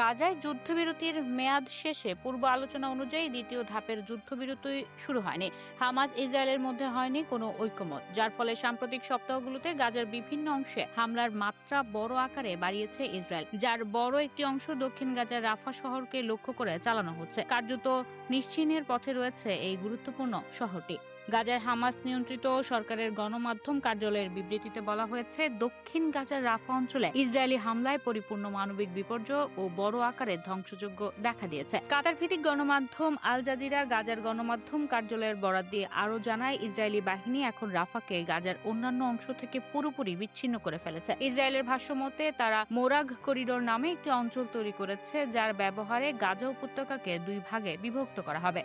গাজায় যুদ্ধবিরতির মেয়াদ শেষে পূর্ব আলোচনা অনুযায়ী দ্বিতীয় ধাপের যুদ্ধবিরতি শুরু হয়নি। হামাস ইসরায়েলের মধ্যে হয়নি কোনো ঐক্যমত, যার ফলে সাম্প্রতিক সপ্তাহগুলোতে গাজার বিভিন্ন অংশে হামলার মাত্রা বড় আকারে বাড়িয়েছে ইসরায়েল, যার বড় একটি অংশ দক্ষিণ গাজার রাফা শহরকে লক্ষ্য করে চালানো হচ্ছে। কার্যত নিশ্চিহ্নের পথে রয়েছে এই গুরুত্বপূর্ণ শহরটি। গাজার হামাস নিয়ন্ত্রিত সরকারের গণমাধ্যম কার্যালয়ের বিবৃতিতে বলা হয়েছে, দক্ষিণ গাজার রাফা অঞ্চলে ইসরায়েলি হামলায় পরিপূর্ণ মানবিক বিপর্যয় ও বড় আকারের ধ্বংসযোগ্য দেখা দিয়েছে। কাতার ভিত্তিক গণমাধ্যম আল জাজিরা গাজার গণমাধ্যম কার্যালয়ের বরাদ দিয়ে আরও জানায়, ইসরায়েলি বাহিনী এখন রাফাকে গাজার অন্যান্য অংশ থেকে পুরোপুরি বিচ্ছিন্ন করে ফেলেছে। ইসরায়েলের ভাষ্য মতে, তারা মোরাগ করিডোর নামে একটি অঞ্চল তৈরি করেছে, যার ব্যবহারে গাজা উপত্যকাকে দুই ভাগে বিভক্ত করা হবে।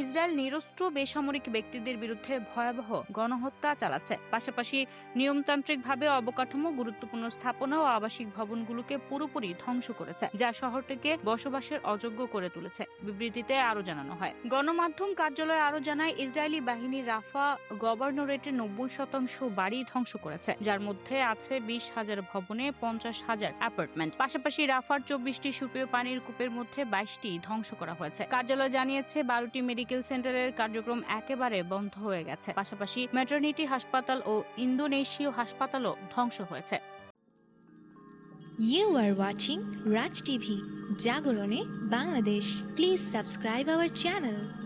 ইসরায়েল নিরস্ত্র বেসামরিক ব্যক্তিদের বিরুদ্ধে ভয়াবহ গণহত্যা চালাচ্ছে। পাশাপাশি নিয়মতান্ত্রিকভাবে অবকাঠামো, গুরুত্বপূর্ণ স্থাপনা ও আবাসিক ভবনগুলোকে পুরোপুরি ধ্বংস করেছে, যা শহরটিকে বসবাসের অযোগ্য করে তুলেছে, বিবৃতিতে আরও জানানো হয়। গণমাধ্যম কার্যালয় আরও জানায়, ইসরায়েলি বাহিনী রাফা গভর্নরেটের নব্বই শতাংশ বাড়ি ধ্বংস করেছে, যার মধ্যে আছে বিশ হাজার ভবনে পঞ্চাশ হাজার অ্যাপার্টমেন্ট। পাশাপাশি রাফার চব্বিশটি সুপেয় পানির কূপের মধ্যে বাইশটি ধ্বংস করা হয়েছে। কার্যালয় জানিয়েছে, বারোটি মেডিকেল সেন্টারের কার্যক্রম একেবারে বন্ধ হয়ে গেছে পাশাপাশি ম্যাটারনিটি হাসপাতাল ও ইন্দোনেশীয় হাসপাতালও ধ্বংস হয়েছে You are watching Raj TV, Jagorone, Bangladesh. Please subscribe our channel.